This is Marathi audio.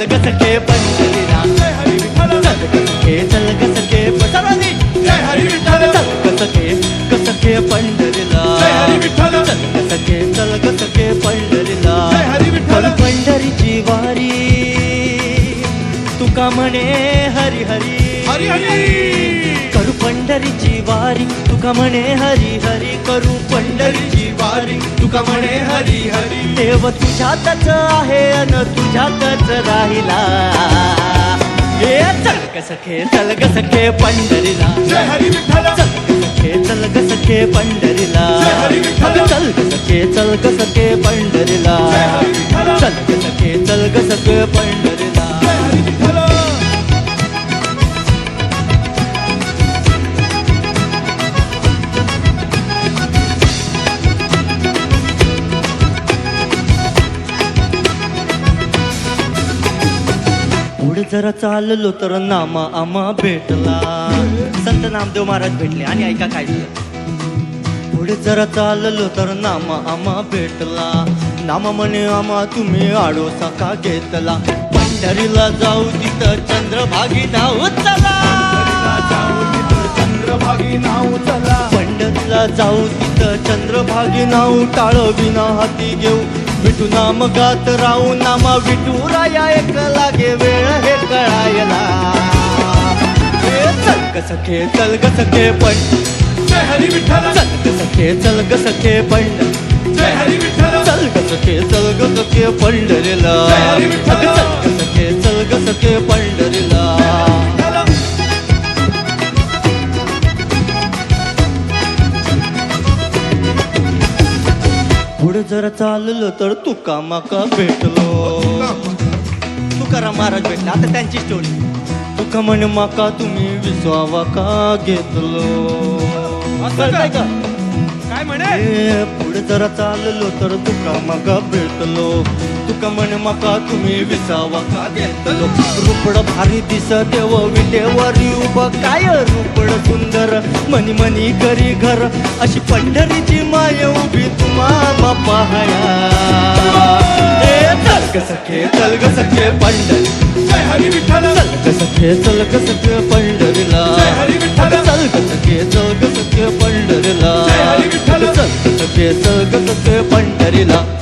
पंढरीला हरी विठ्ठल। चल सखे चल सखे सर्वांनी जय हरी विठ्ठल। चल सखे कसखे पंढरीला जय हरी विठ्ठल। चल सखे चल सखे पंढरीला जय हरी विठ्ठल. पण पंढरीची वारी। तुका म्हणे हरी हरी। हरी हरी। करू पंढरीची वारी। तुका म्हणे हरी हरी। करू पंढरीची वारी। तुका म्हणे हरी हरी। देव तुझ्यातच आहे अन तुझ्यातच राहिला. हे चल ग सखे चल ग सखे पंढरीला. सखे चल ग सखे पंढरीला. जय हरी विठ्ठल. चल ग सखे चल ग सखे पंढरीला. जय पुढे जरा चाललो तर नामा आमा भेटला. संत नामदेव महाराज भेटले. आणि ऐका काय झालं? पुढे जरा चाललो तर नामा आमा भेटला. नामा म्हणे आमा तुम्ही आडोसा का घेतला. पंढरीला जाऊ तिथं चंद्रभागी नाव चला. चंद्रभागी नाव चला पंढरीला जाऊ तिथं चंद्रभागी नाव टाळ विना हाती घेऊ विठू नाम गात राहू नामा विठू राया एक लागे वेळ हे कळायला चल ग सखे चल ग सखे पण जय हरी विठ्ठल चल ग सखे चल ग सखे पंड जय हरी विठ्ठल चल ग सखे चल ग सखे पंढरीला. चल ग सखे चल ग सखे पंढरीला पुढे जर चाललं तर तुका माका भेटलो. तुकाराम महाराज भेटला. आता त्यांची स्टोरी तुका म्हणे माका तुम्ही विसवावा का घेतलो? कळतंय का? काय म्हणे? पुढे जरा चाललो तर तुका मका भेटलो. तुका म्हणे मका तुम्ही विसावा का घेतलो? रुपड भारी दिस देव विटेवरी उभं. काय रुपड सुंदर मनी मनी करी घर. अशी पंढरीची माय उभी तुम्हा बापा हया. चल सखे तलग सखे पंढरी. हरी विठ्ठल. चल ग सखे चल सखे ग सखे पंढरीला.